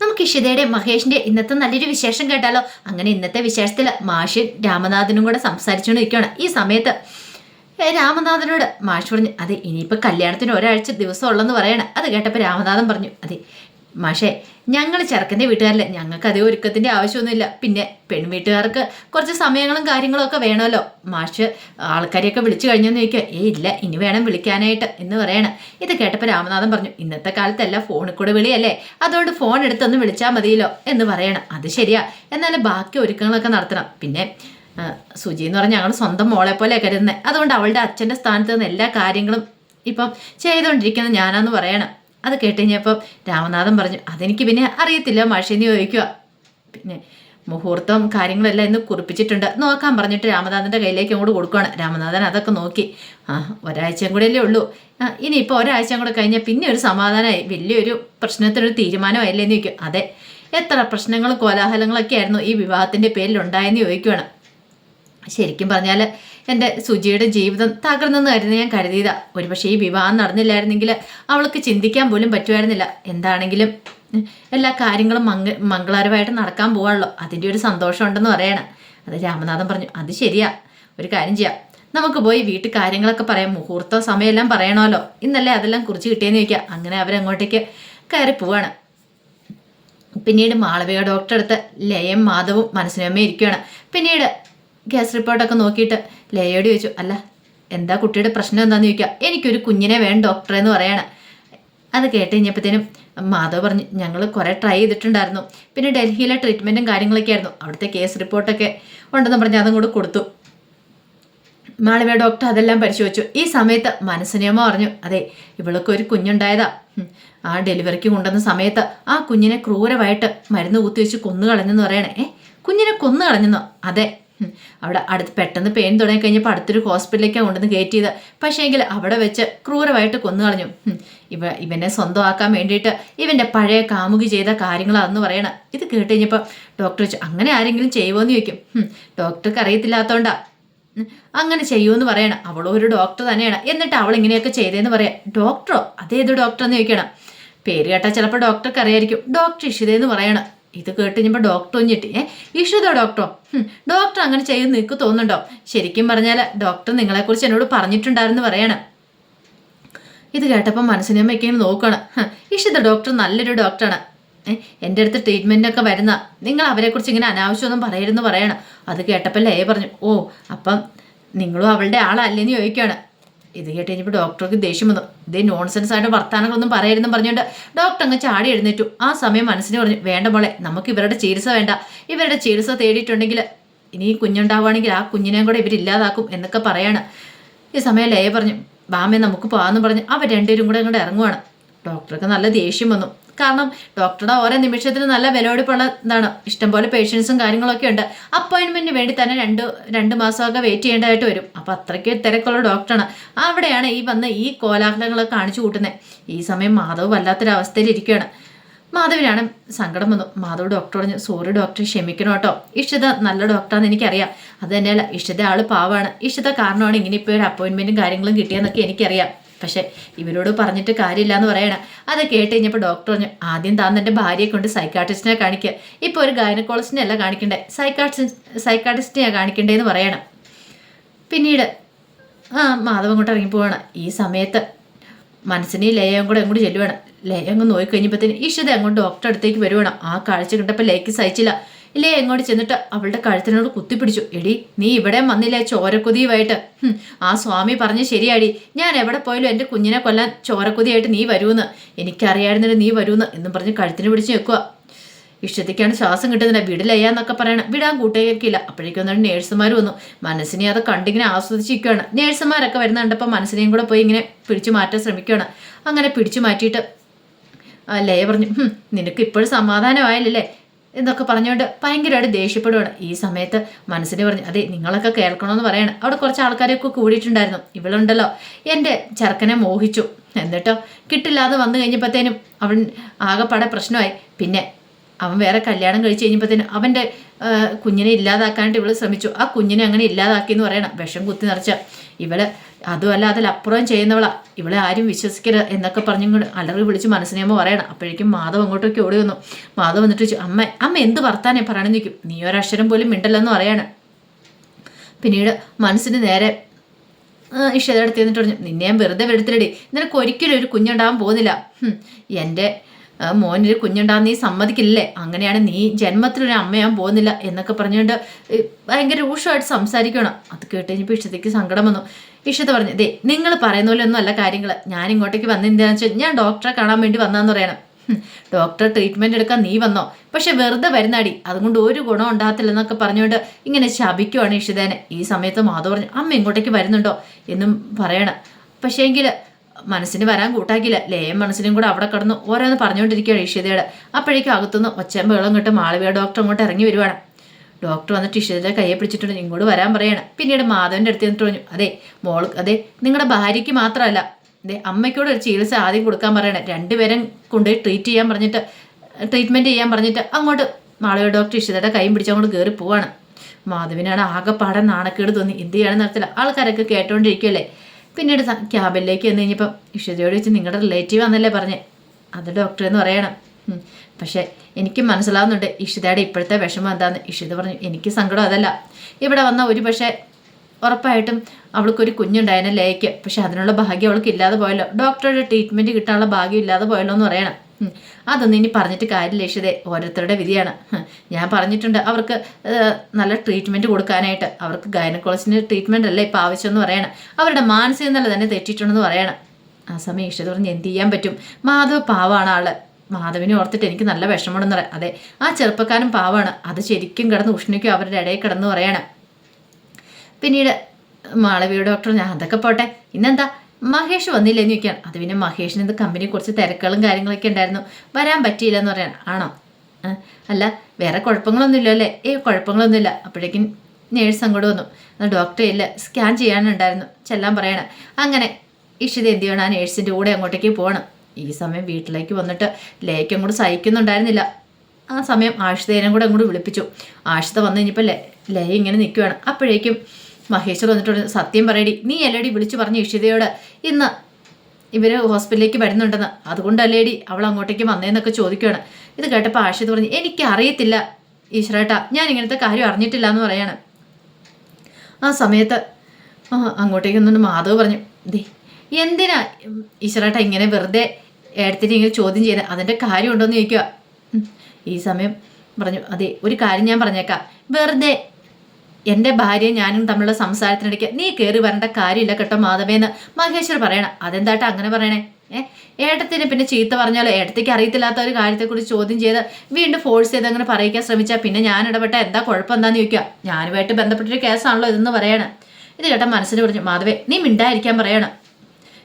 നമുക്ക് ഇഷിതയുടെ മഹേഷിന്റെ ഇന്നത്തെ നല്ലൊരു വിശേഷം കേട്ടാലോ? അങ്ങനെ ഇന്നത്തെ വിശേഷത്തിൽ മാഷി രാമനാഥനും കൂടെ സംസാരിച്ചുകൊണ്ട് നിൽക്കുകയാണ് ഈ സമയത്ത് രാമനാഥനോട് മാഷ് പറഞ്ഞു അതെ ഇനിയിപ്പോൾ കല്യാണത്തിന് ഒരാഴ്ച ദിവസം ഉള്ളെന്ന് പറയണം. അത് കേട്ടപ്പോൾ രാമനാഥൻ പറഞ്ഞു അതെ മാഷേ ഞങ്ങൾ ചെറുക്കന്റെ വീട്ടുകാരല്ലേ. ഞങ്ങൾക്ക് അതേ ഒരുക്കത്തിന്റെ ആവശ്യമൊന്നുമില്ല. പിന്നെ പെൺവീട്ടുകാർക്ക് കുറച്ച് സമയങ്ങളും കാര്യങ്ങളും ഒക്കെ വേണമല്ലോ. മാഷ് ആൾക്കാരെയൊക്കെ വിളിച്ചു കഴിഞ്ഞെന്ന് ചോദിക്കുക ഏ ഇല്ല ഇനി വേണം വിളിക്കാനായിട്ട് എന്ന് പറയണം. ഇത് കേട്ടപ്പോൾ രാമനാഥൻ പറഞ്ഞു ഇന്നത്തെ കാലത്തല്ല ഫോണിൽ കൂടെ വിളിയല്ലേ. അതുകൊണ്ട് ഫോൺ എടുത്തൊന്ന് വിളിച്ചാൽ മതിയല്ലോ എന്ന് പറയണം. അത് ശരിയാ. എന്നാലും ബാക്കി ഒരുക്കങ്ങളൊക്കെ നടത്തണം. പിന്നെ സുജി എന്ന് പറഞ്ഞാൽ ഞങ്ങൾ സ്വന്തം മോളെ പോലെ കരുതുന്നത് അതുകൊണ്ട് അവളുടെ അച്ഛന്റെ സ്ഥാനത്ത് നിന്ന് എല്ലാ കാര്യങ്ങളും ഇപ്പം ചെയ്തുകൊണ്ടിരിക്കുന്നത് ഞാനാന്ന് പറയണം. അത് കേട്ടുകഴിഞ്ഞപ്പം രാമനാഥൻ പറഞ്ഞു അതെനിക്ക് പിന്നെ അറിയത്തില്ല മാഷേന്ന് ചോദിക്കുക പിന്നെ മുഹൂർത്തം കാര്യങ്ങളെല്ലാം ഇന്ന് കുറിപ്പിച്ചിട്ടുണ്ട്. നോക്കാൻ പറഞ്ഞിട്ട് രാമനാഥന്റെ കയ്യിലേക്ക് അങ്ങോട്ട് കൊടുക്കുകയാണ് രാമനാഥൻ അതൊക്കെ നോക്കി. ആ ഒരാഴ്ചയും കൂടെ അല്ലേ ഉള്ളൂ. ഇനി ഇനിയിപ്പോൾ ഒരാഴ്ചയും കൂടെ കഴിഞ്ഞാൽ പിന്നെ ഒരു സമാധാനമായി വലിയൊരു പ്രശ്നത്തിനൊരു തീരുമാനമായില്ലേ? എന്ന് ചോദിക്കും. അതെ എത്ര പ്രശ്നങ്ങളും കോലാഹലങ്ങളൊക്കെ ആയിരുന്നു ഈ വിവാഹത്തിന്റെ പേരിൽ ഉണ്ടായെന്ന് ചോദിക്കുകയാണ് ശരിക്കും പറഞ്ഞാൽ എന്റെ സുജിയുടെ ജീവിതം തകർന്നെന്നായിരുന്നു ഞാൻ കരുതിയതാ. ഒരുപക്ഷെ ഈ വിവാഹം നടന്നില്ലായിരുന്നെങ്കിൽ അവൾക്ക് ചിന്തിക്കാൻ പോലും പറ്റുമായിരുന്നില്ല. എന്താണെങ്കിലും എല്ലാ കാര്യങ്ങളും മംഗ മംഗളകരമായിട്ട് നടക്കാൻ പോവാണല്ലോ. അതിന്റെ ഒരു സന്തോഷം ഉണ്ടെന്ന് പറയണം. അത് രാമനാഥൻ പറഞ്ഞു. അത് ശരിയാ. ഒരു കാര്യം ചെയ്യാം. നമുക്ക് പോയി വീട്ടിൽ കാര്യങ്ങളൊക്കെ പറയാം. മുഹൂർത്തം സമയമെല്ലാം പറയണമല്ലോ. ഇന്നല്ലേ അതെല്ലാം കുറിച്ച് കിട്ടിയെന്ന് ചോദിക്കാം. അങ്ങനെ അവരങ്ങോട്ടേക്ക് കയറി പോവാണ്. പിന്നീട് മാളവിക ഡോക്ടറെ അടുത്ത് ലയം മാധവും മനസ്സിനമ്മയും ഇരിക്കുകയാണ് പിന്നീട് ഗ്യാസ് റിപ്പോർട്ടൊക്കെ നോക്കിയിട്ട് ലയോട് ചോദിച്ചു അല്ല എന്താ കുട്ടിയുടെ പ്രശ്നം എന്താണെന്ന് ചോദിക്കുക എനിക്കൊരു കുഞ്ഞിനെ വേണം ഡോക്ടറെ എന്ന് പറയണം. അത് കേട്ട് കഴിഞ്ഞപ്പോഴത്തേനും മാധവ് പറഞ്ഞു ഞങ്ങൾ കുറേ ട്രൈ ചെയ്തിട്ടുണ്ടായിരുന്നു. പിന്നെ ഡൽഹിയിലെ ട്രീറ്റ്മെന്റും കാര്യങ്ങളൊക്കെ ആയിരുന്നു. അവിടുത്തെ കേസ് റിപ്പോർട്ടൊക്കെ ഉണ്ടെന്ന് പറഞ്ഞ് അതും കൂടെ കൊടുത്തു. മാളവിക ഡോക്ടർ അതെല്ലാം പരിശോധിച്ചു. ഈ സമയത്ത് മനസ്സിനെയമ്മ പറഞ്ഞു അതെ ഇവൾക്ക് ഒരു കുഞ്ഞുണ്ടായതാ. ആ ഡെലിവറിക്ക് കൊണ്ടുവന്ന സമയത്ത് ആ കുഞ്ഞിനെ ക്രൂരമായിട്ട് മരുന്ന് കുത്തിവെച്ച് കൊന്നു കളഞ്ഞെന്ന് പറയണേ കുഞ്ഞിനെ കൊന്നു കളഞ്ഞെന്നോ അതെ. അവിടെ അടുത്ത് പെട്ടെന്ന് പെയിൻ തുടങ്ങി കഴിഞ്ഞപ്പോൾ അടുത്തൊരു ഹോസ്പിറ്റലിലേക്കാണ് കൊണ്ടുവന്ന് കയറ്റി ചെയ്ത പക്ഷേങ്കിൽ അവിടെ വെച്ച് ക്രൂരമായിട്ട് കൊന്നു കളഞ്ഞു ഇവ ഇവനെ സ്വന്തമാക്കാൻ വേണ്ടിയിട്ട് ഇവന്റെ പഴയ കാമുകി ചെയ്ത കാര്യങ്ങളാണെന്ന് പറയണം. ഇത് കേട്ട് കഴിഞ്ഞപ്പോൾ ഡോക്ടർ വെച്ചു അങ്ങനെ ആരെങ്കിലും ചെയ്യുമോ എന്ന് ചോദിക്കും ഡോക്ടർക്ക് അറിയത്തില്ലാത്തതുകൊണ്ടാ അങ്ങനെ ചെയ്യുമെന്ന് പറയണം. അവളോ ഒരു ഡോക്ടർ തന്നെയാണ്. എന്നിട്ട് അവൾ ഇങ്ങനെയൊക്കെ ചെയ്തതെന്ന് പറയാം. ഡോക്ടറോ? അതേത് ഡോക്ടർ എന്ന് ചോദിക്കണം. പേര് കേട്ടാൽ ചിലപ്പോൾ ഡോക്ടർക്ക് അറിയായിരിക്കും. ഡോക്ടർ ഇഷിതയെന്ന് പറയണം. ഇത് കേട്ട് കഴിഞ്ഞപ്പോൾ ഡോക്ടർ ഞെട്ടി ഏ ഇഷിത ഡോക്ടറോ ഡോക്ടർ അങ്ങനെ ചെയ്ത് നിനക്ക് തോന്നുന്നുണ്ടോ? ശരിക്കും പറഞ്ഞാൽ ഡോക്ടർ നിങ്ങളെക്കുറിച്ച് എന്നോട് പറഞ്ഞിട്ടുണ്ടായിരുന്നു പറയണം. ഇത് കേട്ടപ്പോൾ മനസ്സിനെ ഇങ്ങനെ നോക്കുകയാണ് ഇഷിത ഡോക്ടർ നല്ലൊരു ഡോക്ടറാണ് എന്റെ അടുത്ത് ട്രീറ്റ്മെന്റൊക്കെ വരുന്ന നിങ്ങൾ അവരെക്കുറിച്ച് ഇങ്ങനെ അനാവശ്യമൊന്നും പറയരുതെന്ന് പറയണം. അത് കേട്ടപ്പോൾ ലയ പറഞ്ഞു ഓ അപ്പം നിങ്ങളും അവളുടെ ആളല്ലേന്ന് ചോദിക്കുകയാണ് ഇത് കേട്ട് കഴിഞ്ഞപ്പോൾ ഡോക്ടർക്ക് ദേഷ്യം വന്നു. ഇതേ നോൺസെൻസ് ആയിട്ട് വർത്താനങ്ങളൊന്നും പറയരുതെന്ന് പറഞ്ഞുകൊണ്ട് ഡോക്ടർ അങ്ങ് ചാടി എഴുന്നേറ്റു. ആ സമയം മനസ്സിന് പറഞ്ഞു വേണ്ട മോളെ നമുക്ക് ഇവരുടെ ചികിത്സ വേണ്ട. ഇവരുടെ ചികിത്സ തേടിയിട്ടുണ്ടെങ്കിൽ ഇനി കുഞ്ഞുണ്ടാവുകയാണെങ്കിൽ ആ കുഞ്ഞിനെയും കൂടെ ഇവരില്ലാതാക്കും എന്നൊക്കെ പറയാണ്. ഈ സമയം ലയ പറഞ്ഞു ബാമേ നമുക്ക് പോകാമെന്ന് പറഞ്ഞ് അവർ രണ്ടുപേരും കൂടെ അങ്ങോട്ട് ഇറങ്ങുവാണ്. ഡോക്ടർക്ക് നല്ല ദേഷ്യം വന്നു. കാരണം ഡോക്ടറുടെ ഓരോ നിമിഷത്തിന് നല്ല വിലപിടിപ്പുള്ള എന്താണ് ഇഷ്ടംപോലെ പേഷ്യൻസും കാര്യങ്ങളൊക്കെ ഉണ്ട്. അപ്പോയിൻമെന്റിന് വേണ്ടി തന്നെ രണ്ട് രണ്ട് മാസമൊക്കെ വെയിറ്റ് ചെയ്യേണ്ടതായിട്ട് വരും. അപ്പോൾ അത്രയ്ക്ക് തിരക്കുള്ള ഡോക്ടറാണ്. അവിടെയാണ് ഈ വന്ന് ഈ കോലാഹലങ്ങളൊക്കെ കാണിച്ചു കൂട്ടുന്നത്. ഈ സമയം മാധവ് വല്ലാത്തൊരവസ്ഥയിൽ ഇരിക്കുകയാണ്. മാധവിനാണ് സങ്കടം വന്നു. മാധവ് ഡോക്ടർ പറഞ്ഞു സോറി ഡോക്ടർ ക്ഷമിക്കണം കേട്ടോ. ഇഷിത നല്ല ഡോക്ടറാന്ന് എനിക്കറിയാം. അത് തന്നെയല്ല ഇഷിത ആൾ പാവാണ്. ഇഷിത കാരണമാണ് ഇങ്ങനെ ഇപ്പോൾ ഒരു അപ്പോയിൻമെന്റും കാര്യങ്ങളും കിട്ടിയെന്നൊക്കെ എനിക്കറിയാം. പക്ഷേ ഇവരോട് പറഞ്ഞിട്ട് കാര്യമില്ല എന്ന് പറയണം. അത് കേട്ട് കഴിഞ്ഞപ്പോൾ ഡോക്ടർ പറഞ്ഞു ആദ്യം താൻ തന്റെ ഭാര്യയെ കൊണ്ട് സൈക്കാട്രിസ്റ്റിനെ കാണിക്കുക ഇപ്പോൾ ഒരു ഗൈനക്കോളജിസ്റ്റിനെ അല്ല കാണിക്കണ്ടേ? സൈക്കാട്രിസ്റ്റ് സൈക്കാട്രിസ്റ്റിനെയാണ് കാണിക്കേണ്ടതെന്ന് പറയണം. പിന്നീട് ആ മാധവൻ അങ്ങോട്ട് ഇറങ്ങിപ്പോവാണ് ഈ സമയത്ത് മനസ്സിനെ ലയം കൂടെ അങ്ങോട്ട് ചെല്ലുവാണ്. ലയം അങ്ങ് നോക്കി കഴിഞ്ഞപ്പോഴത്തേന് ഈശ്വര അങ്ങോട്ട് ഡോക്ടറെ അടുത്തേക്ക് വരുവാണ്. ആ കാഴ്ച കണ്ടപ്പോൾ ലയക്ക് സഹിച്ചില്ല. ലേ എങ്ങോട്ട് ചെന്നിട്ട്? അവളുടെ കഴുത്തിനോട് കുത്തിപ്പിടിച്ചു. എടി നീ ഇവിടെ വന്നില്ലേ ചോരക്കുതിയുമായിട്ട്? ആ സ്വാമി പറഞ്ഞ് ശരിയാടി. ഞാൻ എവിടെ പോയാലും എന്റെ കുഞ്ഞിനെ കൊല്ലാൻ ചോരക്കുതിയായിട്ട് നീ വരൂന്ന് എനിക്കറിയായിരുന്നില്ല നീ വരൂന്ന് എന്നും പറഞ്ഞ് കഴുത്തിന് പിടിച്ച് വെക്കുക ഇഷ്ടത്തേക്കാണ് ശ്വാസം കിട്ടുന്നില്ല. വിടിലയ്യാന്നൊക്കെ പറയണം. വിടാൻ കൂട്ടേക്കില്ല അപ്പോഴേക്കും ഒന്നും നേഴ്സുമാർ വന്നു. മനസ്സിനെ അത് കണ്ടിങ്ങനെ ആസ്വദിച്ചിരിക്കുകയാണ് നേഴ്സുമാരൊക്കെ വരുന്ന കണ്ടപ്പോൾ മനസ്സിനെയും കൂടെ പോയി ഇങ്ങനെ പിടിച്ചു മാറ്റാൻ ശ്രമിക്കുകയാണ് അങ്ങനെ പിടിച്ചു മാറ്റിയിട്ട് ലയ പറഞ്ഞു "ഹും, നിനക്ക് ഇപ്പോഴും സമാധാനമായില്ലല്ലേ? എന്നൊക്കെ പറഞ്ഞുകൊണ്ട് ഭയങ്കരമായിട്ട് ദേഷ്യപ്പെടുകയാണ് ഈ സമയത്ത് മനസ്സിന് പറഞ്ഞു അതെ നിങ്ങളൊക്കെ കേൾക്കണമെന്ന് പറയണം. അവിടെ കുറച്ച് ആൾക്കാരെയൊക്കെ കൂടിയിട്ടുണ്ടായിരുന്നു. ഇവളുണ്ടല്ലോ. എന്റെ ചെറുക്കനെ മോഹിച്ചു. എന്നിട്ടോ കിട്ടില്ലാതെ വന്നു കഴിഞ്ഞപ്പോഴത്തേനും അവൻ ആകെപ്പാടെ പ്രശ്നമായി. പിന്നെ അവൻ വേറെ കല്യാണം കഴിച്ച് കഴിഞ്ഞപ്പോഴത്തേന് അവന്റെ കുഞ്ഞിനെ ഇല്ലാതാക്കാനായിട്ട് ഇവൾ ശ്രമിച്ചു. ആ കുഞ്ഞിനെ അങ്ങനെ ഇല്ലാതാക്കി എന്ന് പറയണം. വിഷം കുത്തി നിറച്ച ഇവൾ അതുമല്ല അതിലപ്പുറം ചെയ്യുന്നവളാ. ഇവളെ ആരും വിശ്വസിക്കരുത് എന്നൊക്കെ പറഞ്ഞുകൊണ്ട് അലറി വിളിച്ച് മനസ്സിനെയമ്മ പറയണം. അപ്പോഴേക്കും മാധവ് അങ്ങോട്ടേക്ക് ഓടി വന്നു. മാധവ് വന്നിട്ട് ചോദിച്ചു അമ്മ അമ്മ എന്ത് വർത്താനേ പറയണമെന്ന് നിൽക്കും നീ ഒരക്ഷരം പോലും മിണ്ടല്ലെന്ന് പറയാണ്. പിന്നീട് മനസ്സിന് നേരെ എടുത്ത് എന്നിട്ട് പറഞ്ഞു നിന്നെ ഞാൻ വെറുതെ വെടുത്തിലടി നിനക്ക് ഒരിക്കലും ഒരു കുഞ്ഞുണ്ടാവാൻ പോകുന്നില്ല. എന്റെ മോനൊരു കുഞ്ഞുണ്ടാകുന്ന നീ സമ്മതിക്കില്ലേ? അങ്ങനെയാണ് നീ ജന്മത്തിലൊരു അമ്മയാൻ പോകുന്നില്ല എന്നൊക്കെ പറഞ്ഞുകൊണ്ട് ഭയങ്കര രൂക്ഷമായിട്ട് സംസാരിക്കണം അത് കേട്ട് കഴിഞ്ഞപ്പോൾ ഇഷ്ടത്തേക്ക് സങ്കടം വന്നു. ഇഷ്ടത പറഞ്ഞു ദേ നിങ്ങൾ പറയുന്ന പോലെ ഒന്നും അല്ല കാര്യങ്ങൾ. ഞാൻ ഇങ്ങോട്ടേക്ക് വന്നെന്താണെന്ന് വെച്ചാൽ ഞാൻ ഡോക്ടറെ കാണാൻ വേണ്ടി വന്നാന്ന് പറയണം. ഡോക്ടർ ട്രീറ്റ്മെന്റ് എടുക്കാൻ നീ വന്നോ? പക്ഷെ വെറുതെ വരുന്നാടി. അതുകൊണ്ട് ഒരു ഗുണം ഉണ്ടാകത്തില്ലെന്നൊക്കെ പറഞ്ഞുകൊണ്ട് ഇങ്ങനെ ശപിക്കുവാണ് ഇഷിതേനെ ഈ സമയത്ത് മാധവ് പറഞ്ഞു അമ്മ ഇങ്ങോട്ടേക്ക് വരുന്നുണ്ടോ? എന്നും പറയണം. പക്ഷേ എങ്കിൽ മനസ്സിന് വരാൻ കൂട്ടാക്കിയില്ല. ലേയം മനസ്സിനും കൂടെ അവിടെ കിടന്ന് ഓരോന്ന് പറഞ്ഞുകൊണ്ടിരിക്കുകയാണ് ഇഷിതയുടെ അപ്പോഴേക്കും അകത്തുനിന്ന് ഒച്ചയും ബഹളം കിട്ടും മാളവിയ ഡോക്ടർ അങ്ങോട്ട് ഇറങ്ങി വരുവാണ്. ഡോക്ടർ വന്നിട്ട് ഇഷിതയുടെ കയ്യെ പിടിച്ചിട്ടുണ്ട്. ഇങ്ങോട്ട് വരാൻ പറയണം. പിന്നീട് മാധവന്റെ അടുത്ത് നിന്നിട്ട് പറഞ്ഞു അതെ മോൾ അതെ നിങ്ങളുടെ ഭാര്യയ്ക്ക് മാത്രമല്ല അതെ അമ്മയ്ക്കൂടെ ഒരു ചികിത്സ ആദ്യം കൊടുക്കാൻ പറയണേ. രണ്ടുപേരും കൊണ്ട് ട്രീറ്റ് ചെയ്യാൻ പറഞ്ഞിട്ട് ട്രീറ്റ്മെന്റ് ചെയ്യാൻ പറഞ്ഞിട്ട് അങ്ങോട്ട് മാളവിയ ഡോക്ടർ ഇഷിതയുടെ കൈയും പിടിച്ച് അങ്ങോട്ട് കയറി പോവാണ്. മാധവിനാണ് ആകെപ്പാടെ നാണക്കേട് തോന്നി. എന്ത് ചെയ്യാണെന്ന് നടത്തില്ല ആൾക്കാരൊക്കെ കേട്ടോണ്ടിരിക്കുമല്ലേ പിന്നീട് ക്യാബിലേക്ക് വന്നു കഴിഞ്ഞപ്പോൾ ഇഷിതയോട് വെച്ച് നിങ്ങളുടെ റിലേറ്റീവ് ആണെന്നല്ലേ പറഞ്ഞ്. അത് ഡോക്ടർ എന്ന് പറയണം. പക്ഷേ എനിക്ക് മനസ്സിലാവുന്നുണ്ട് ഇഷിതയുടെ ഇപ്പോഴത്തെ വിഷമം എന്താന്ന്. ഇഷിത പറഞ്ഞു എനിക്ക് സങ്കടം അതല്ല. ഇവിടെ വന്ന ഒരു പക്ഷേ ഉറപ്പായിട്ടും അവൾക്കൊരു കുഞ്ഞുണ്ടായതിനെ ലേക്ക് പക്ഷെ അതിനുള്ള ഭാഗ്യം അവൾക്ക് ഇല്ലാതെ പോയല്ലോ ഡോക്ടറുടെ ട്രീറ്റ്മെന്റ് കിട്ടാനുള്ള ഭാഗ്യം ഇല്ലാതെ പോയല്ലോ എന്ന് പറയണം. അതൊന്നും ഇനി പറഞ്ഞിട്ട് കാര്യമില്ല ഇഷിതേ ഓരോരുത്തരുടെ വിധിയാണ്. ഞാൻ പറഞ്ഞിട്ടുണ്ട് അവർക്ക് നല്ല ട്രീറ്റ്മെന്റ് കൊടുക്കാനായിട്ട്. അവർക്ക് ഗൈനക്കോളജിന്റെ ട്രീറ്റ്മെന്റ് അല്ലേ ഇപ്പോൾ ആവശ്യമെന്ന് പറയണം. അവരുടെ മാനസിക നില തന്നെ തെറ്റിയിട്ടുണ്ടെന്ന് പറയണം. ആ സമയം ഇഷ്ടത പറഞ്ഞ് എന്ത് ചെയ്യാൻ പറ്റും? മാധവ് പാവാണ് ആൾ. മാധവിനെ ഓർത്തിട്ട് എനിക്ക് നല്ല വിഷമമുണ്ടെന്ന് പറയാം. അതെ ആ ചെറുപ്പക്കാരൻ പാവാണ്. അത് ശരിക്കും കിടന്ന് ഉഷ്ണിക്കും അവരുടെ ഇടയിൽ കിടന്ന് പറയണം. പിന്നീട് മാളവിയ ഡോക്ടർ ഞാൻ അതൊക്കെ പോട്ടെ. ഇന്നെന്താ? മഹേഷ് വന്നില്ലെന്ന് ചോദിക്കാൻ. അത് പിന്നെ മഹേഷിന് ഇത് കമ്പനി കുറച്ച് തിരക്കുകളും കാര്യങ്ങളൊക്കെ ഉണ്ടായിരുന്നു. വരാൻ പറ്റിയില്ല എന്ന് പറയാൻ. ആണോ? അല്ല വേറെ കുഴപ്പങ്ങളൊന്നുമില്ല അല്ലേ? ഏ കുഴപ്പങ്ങളൊന്നുമില്ല അപ്പോഴേക്കും നേഴ്സ് അങ്ങോട്ട് വന്നു. എന്നാൽ ഡോക്ടറെ ഇല്ല. സ്കാൻ ചെയ്യാനുണ്ടായിരുന്നു. ചെല്ലാൻ പറയണം. അങ്ങനെ ഇഷിത എന്ത് ചെയ്യണം? ആ നേഴ്സിന്റെ കൂടെ അങ്ങോട്ടേക്ക് പോകണം. ഈ സമയം വീട്ടിലേക്ക് വന്നിട്ട് ലേക്ക് അങ്ങോട്ട് സഹിക്കുന്നുണ്ടായിരുന്നില്ല. ആ സമയം ആഷിതേനും കൂടെ അങ്ങോട്ട് വിളിപ്പിച്ചു. ആഷിത വന്നു കഴിഞ്ഞപ്പോൾ ലേ ലയ ഇങ്ങനെ നിൽക്കുകയാണ് അപ്പോഴേക്കും മഹേശ്വർ വന്നിട്ട് പറഞ്ഞു, സത്യം പറയടി നീ അല്ലേടി വിളിച്ചു പറഞ്ഞു ഇഷിതയോട് ഇന്ന് ഇവർ ഹോസ്പിറ്റലിലേക്ക് വരുന്നുണ്ടെന്ന്. അതുകൊണ്ടല്ലേടി അവൾ അങ്ങോട്ടേക്ക് വന്നേന്നൊക്കെ ചോദിക്കുകയാണ്. ഇത് കേട്ടപ്പോൾ ആഷിത് പറഞ്ഞു എനിക്ക് അറിയത്തില്ല ഈശ്വരേട്ടാ ഞാൻ ഇങ്ങനത്തെ കാര്യം അറിഞ്ഞിട്ടില്ല എന്ന് പറയാണ്. ആ സമയത്ത് അങ്ങോട്ടേക്ക് ഒന്നുകൊണ്ട് മാധവ് പറഞ്ഞു ദേ എന്തിനാ ഈശ്വരേട്ട ഇങ്ങനെ വെറുതെ എടുത്തിട്ട് ഇങ്ങനെ ചോദ്യം ചെയ്യുന്നത് അതിന്റെ കാര്യമുണ്ടോ എന്ന് ചോദിക്കുക ഈ സമയം പറഞ്ഞു അതെ ഒരു കാര്യം ഞാൻ പറഞ്ഞേക്കാം. വെറുതെ എന്റെ ഭാര്യ ഞാനും തമ്മിലുള്ള സംസാരത്തിനിടയ്ക്ക് നീ കയറി വരേണ്ട കാര്യമില്ല കേട്ടോ മാധവേന്ന് മഹേശ്വർ പറയണം. അതെന്താട്ടാ അങ്ങനെ പറയണേ? ഏ? ഏട്ടത്തിന് പിന്നെ ചീത്ത പറഞ്ഞാലോ? ഏട്ടത്തേക്ക് അറിയത്തില്ലാത്ത ഒരു കാര്യത്തെക്കുറിച്ച് ചോദ്യം ചെയ്ത് വീണ്ടും ഫോഴ്സ് ചെയ്ത് അങ്ങനെ പറയിക്കാൻ ശ്രമിച്ചാൽ പിന്നെ ഞാൻ ഇടപെട്ട എന്താ കുഴപ്പം എന്താന്ന് ചോദിക്കുക. ഞാനുമായിട്ട് ബന്ധപ്പെട്ടൊരു കേസാണല്ലോ ഇതെന്ന് പറയണം. ഇത് കേട്ട മനസ്സിന് പറഞ്ഞു മാധവേ നീ മിണ്ടായിരിക്കാൻ പറയണം.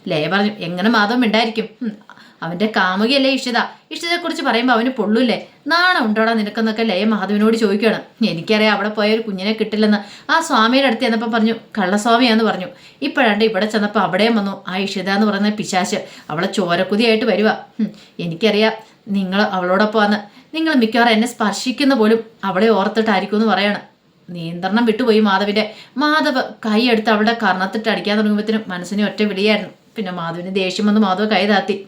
ലയ പറഞ്ഞു എങ്ങനെ മാധവം മിണ്ടായിരിക്കും? ഉം, അവന്റെ കാമുകിയല്ലേ ഇഷിത? ഇഷിതയെക്കുറിച്ച് പറയുമ്പോൾ അവന് പൊള്ളൂല്ലേ? നാണം ഉണ്ടോടാ നിനക്കെന്നൊക്കെ ലയ മാധവനോട് ചോദിക്കുകയാണ്. എനിക്കറിയാം അവിടെ പോയ ഒരു കുഞ്ഞിനെ കിട്ടില്ലെന്ന്. ആ സ്വാമിയുടെ അടുത്ത് ചെന്നപ്പോൾ പറഞ്ഞു കള്ളസ്വാമിയാന്ന് പറഞ്ഞു. ഇപ്പോഴാണ്ട് ഇവിടെ ചെന്നപ്പോൾ അവിടെയും വന്നു. ആ ഇഷിത എന്ന് പറയുന്ന പിശാശ് അവളെ ചോരക്കുതിയായിട്ട് വരുവ. എനിക്കറിയാം നിങ്ങൾ അവളോടൊപ്പം വന്ന് നിങ്ങൾ മിക്കവാറും എന്നെ സ്പർശിക്കുന്ന പോലും അവളെ ഓർത്തിട്ടായിരിക്കും എന്ന് പറയണം. നിയന്ത്രണം വിട്ടുപോയി മാധവിന്റെ. മാധവ് കൈ എടുത്ത് അവളുടെ കർണത്തിട്ട് അടിക്കാൻ തുടങ്ങുമ്പോഴത്തേനും മനസ്സിന് ഒറ്റ വിളിയായിരുന്നു. പിന്നെ മാധവിന് ദേഷ്യം വന്ന് മാധവ് കൈ താത്തി.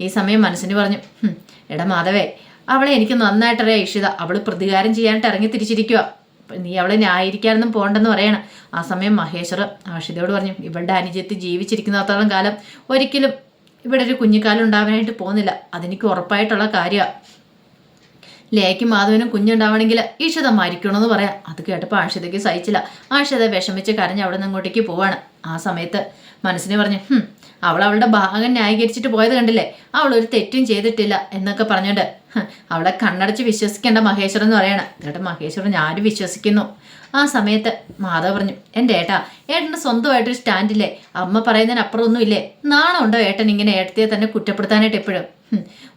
ഈ സമയം മനസ്സിന് പറഞ്ഞു "ഹും, എടാ മാധവേ അവളെ എനിക്ക് നന്നായിട്ടറിയാം ഇഷിത. അവൾ പ്രതികാരം ചെയ്യാനായിട്ട് ഇറങ്ങി തിരിച്ചിരിക്കുക നീ അവളെ ന്യായീകരിക്കാനൊന്നും പോകണ്ടെന്ന് പറയണം. ആ സമയം മഹേശ്വർ ആഷിതയോട് പറഞ്ഞു ഇവളുടെ അനുജത്തി ജീവിച്ചിരിക്കുന്നിടത്തോളം കാലം ഒരിക്കലും ഇവിടെ ഒരു കുഞ്ഞിക്കാലം ഉണ്ടാവാനായിട്ട് പോകുന്നില്ല. അതെനിക്ക് ഉറപ്പായിട്ടുള്ള കാര്യമാണ് ലേക്കും മാധവനും കുഞ്ഞുണ്ടാവണമെങ്കിൽ ഈഷിത മരിക്കണമെന്ന് പറയാം. അത് കേട്ടപ്പോൾ ആഷിതയ്ക്ക് സഹിച്ചില്ല. ആഷിത വിഷമിച്ച് കരഞ്ഞ് അവിടെ നിന്ന് അങ്ങോട്ടേക്ക് പോവാണ്. ആ സമയത്ത് മനസ്സിനെ പറഞ്ഞു "ഹും, അവൾ അവളുടെ ഭാഗം ന്യായീകരിച്ചിട്ട് പോയത് കണ്ടില്ലേ? അവൾ ഒരു തെറ്റും ചെയ്തിട്ടില്ല എന്നൊക്കെ പറഞ്ഞുകൊണ്ട് അവളെ കണ്ണടച്ച് വിശ്വസിക്കേണ്ട മഹേശ്വരൻ എന്ന് പറയണം. എന്നിട്ട് മഹേശ്വരൻ ഞാനും വിശ്വസിക്കുന്നു? ആ സമയത്ത് മാധവ് പറഞ്ഞു എന്റെ ഏട്ടാ ഏട്ടന്റെ സ്വന്തമായിട്ടൊരു സ്റ്റാൻഡില്ലേ? അമ്മ പറയുന്നതിനപ്പുറം ഒന്നുമില്ലേ നാണമുണ്ടോ ഏട്ടൻ ഇങ്ങനെ ഏട്ടത്തിയെ തന്നെ കുറ്റപ്പെടുത്താനായിട്ട് എപ്പോഴും?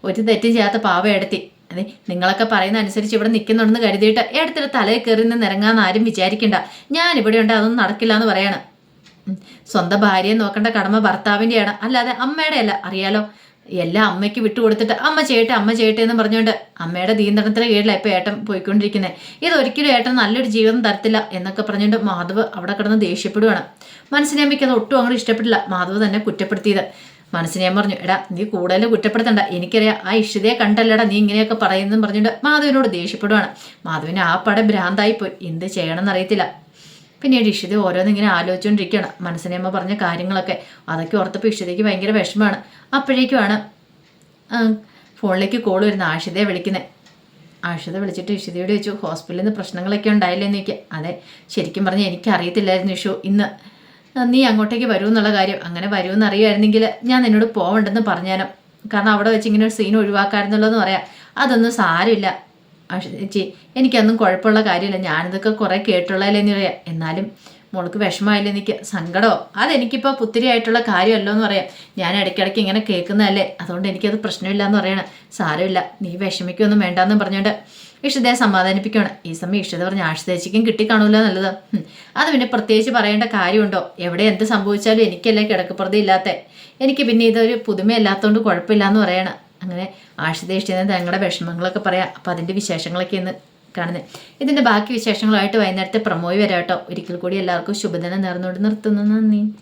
ഒരു തെറ്റും ചെയ്യാത്ത പാവ ഏടത്തി അതെ നിങ്ങളൊക്കെ പറയുന്ന അനുസരിച്ച് ഇവിടെ നിൽക്കുന്നുണ്ടെന്ന് കരുതിയിട്ട് ഏട്ടത്തിന്റെ തലയിൽ കയറി നിന്ന് ഇറങ്ങാമെന്ന് ആരും വിചാരിക്കണ്ട. ഞാൻ ഇവിടെ ഉണ്ട് അതൊന്നും നടക്കില്ല എന്ന് പറയാണ്. സ്വന്തം ഭാര്യയെ നോക്കേണ്ട കടമ ഭർത്താവിന്റെയാണ് അല്ലാതെ അമ്മയുടെ അല്ല അറിയാലോ? എല്ലാം അമ്മയ്ക്ക് വിട്ടുകൊടുത്തിട്ട് അമ്മ ചെയ്യട്ടെ അമ്മ ചെയ്യട്ടെ എന്ന് പറഞ്ഞുകൊണ്ട് അമ്മയുടെ നിയന്ത്രണത്തിന് കീഴിലാണ് ഇപ്പോൾ ഏട്ടൻ പോയിക്കൊണ്ടിരിക്കുന്നത് ഇതൊരിക്കലും ഏട്ടൻ നല്ലൊരു ജീവിതം തരത്തില്ല എന്നൊക്കെ പറഞ്ഞുകൊണ്ട് മാധവ് അവിടെ കിടന്ന് ദേഷ്യപ്പെടുവാണ്. മനസ്സിനെ അമ്മയ്ക്ക് അത് ഒട്ടും അങ്ങോട്ട് ഇഷ്ടപ്പെട്ടില്ല മാധവ് തന്നെ കുറ്റപ്പെടുത്തിയത്. മനസ്സിനെ പറഞ്ഞു എടാ നീ കൂടുതൽ കുറ്റപ്പെടുത്തണ്ട. എനിക്കറിയാം ആ ഇഷിതയെ കണ്ടല്ലടാ നീ ഇങ്ങനെയൊക്കെ പറയുന്നതെന്ന് പറഞ്ഞുകൊണ്ട് മാധവിനോട് ദേഷ്യപ്പെടുവാണ്. മാധവിന് ആ പടം ഭ്രാന്തായിപ്പോയി. എന്ത് ചെയ്യണമെന്ന് അറിയത്തില്ല. പിന്നീട് ഇഷിത ഓരോന്നിങ്ങനെ ആലോചിച്ചുകൊണ്ടിരിക്കുകയാണ് മനസ്സിനെയമ്മ പറഞ്ഞ കാര്യങ്ങളൊക്കെ. അതൊക്കെ ഓർത്തപ്പോൾ ഇഷിതയ്ക്ക് ഭയങ്കര വിഷമമാണ്. അപ്പോഴേക്കുമാണ് ഫോണിലേക്ക് കോൾ വരുന്ന ആഷിതയെ വിളിക്കുന്നത് ആഷിത വിളിച്ചിട്ട് ഇഷിതയോട് ചോദിച്ചു ഹോസ്പിറ്റലിൽ നിന്ന് പ്രശ്നങ്ങളൊക്കെ ഉണ്ടായില്ലേ എന്ന് ചോദിക്കുക അതെ ശരിക്കും പറഞ്ഞാൽ എനിക്കറിയത്തില്ലായിരുന്നു ഇഷു. ഇന്ന് നീ അങ്ങോട്ടേക്ക് വരൂ എന്നുള്ള കാര്യം. അങ്ങനെ വരുമെന്ന് അറിയുമായിരുന്നെങ്കിൽ ഞാൻ നിന്നോട് പോവണ്ടെന്ന് പറഞ്ഞാലും കാരണം അവിടെ വെച്ച് ഇങ്ങനെ ഒരു സീൻ ഒഴിവാക്കാമായിരുന്നുള്ളതെന്ന് പറയാം. അതൊന്നും സാരമില്ല. ചേച്ചി എനിക്കൊന്നും കുഴപ്പമുള്ള കാര്യമില്ല. ഞാനിതൊക്കെ കുറേ കേട്ടുള്ളതിലെന്ന് പറയാം. എന്നാലും മോൾക്ക് വിഷമമായില്ല എനിക്ക്? സങ്കടമോ അതെനിക്കിപ്പോൾ പുത്തിരി ആയിട്ടുള്ള കാര്യമല്ലോ എന്ന് പറയാം. ഞാൻ ഇടയ്ക്കിടയ്ക്ക് ഇങ്ങനെ കേൾക്കുന്നതല്ലേ. അതുകൊണ്ട് എനിക്കത് പ്രശ്നമില്ല എന്ന് പറയണം. സാരമില്ല. നീ വിഷമിക്കൊന്നും വേണ്ടെന്നും പറഞ്ഞുകൊണ്ട് ഇഷിതയെ സമാധാനിപ്പിക്കുകയാണ് ഈ സമയം ഇഷിത പറഞ്ഞ ആഷിതേച്ചിക്കും കിട്ടിക്കാണൂല നല്ലത്. അത് പിന്നെ പ്രത്യേകിച്ച് പറയേണ്ട കാര്യമുണ്ടോ? എവിടെ എന്ത് സംഭവിച്ചാലും എനിക്കല്ലേ കിടക്കപ്പുറതി ഇല്ലാത്ത. എനിക്ക് പിന്നെ ഇതൊരു പുതുമയല്ലാത്തതുകൊണ്ട് കുഴപ്പമില്ല എന്ന് പറയണം. അങ്ങനെ ആഷിതേഷ്ടിന്ന് തങ്ങളുടെ വിഷമങ്ങളൊക്കെ പറയാം. അപ്പം അതിന്റെ വിശേഷങ്ങളൊക്കെ ഇന്ന് കാണുന്നത് ഇതിന്റെ ബാക്കി വിശേഷങ്ങളായിട്ട് വൈകുന്നേരത്തെ പ്രമോയി വരാം കേട്ടോ ഒരിക്കൽ കൂടി എല്ലാവർക്കും ശുഭദിനം നേർന്നുകൊണ്ട് നിർത്തുന്നു. നന്ദി.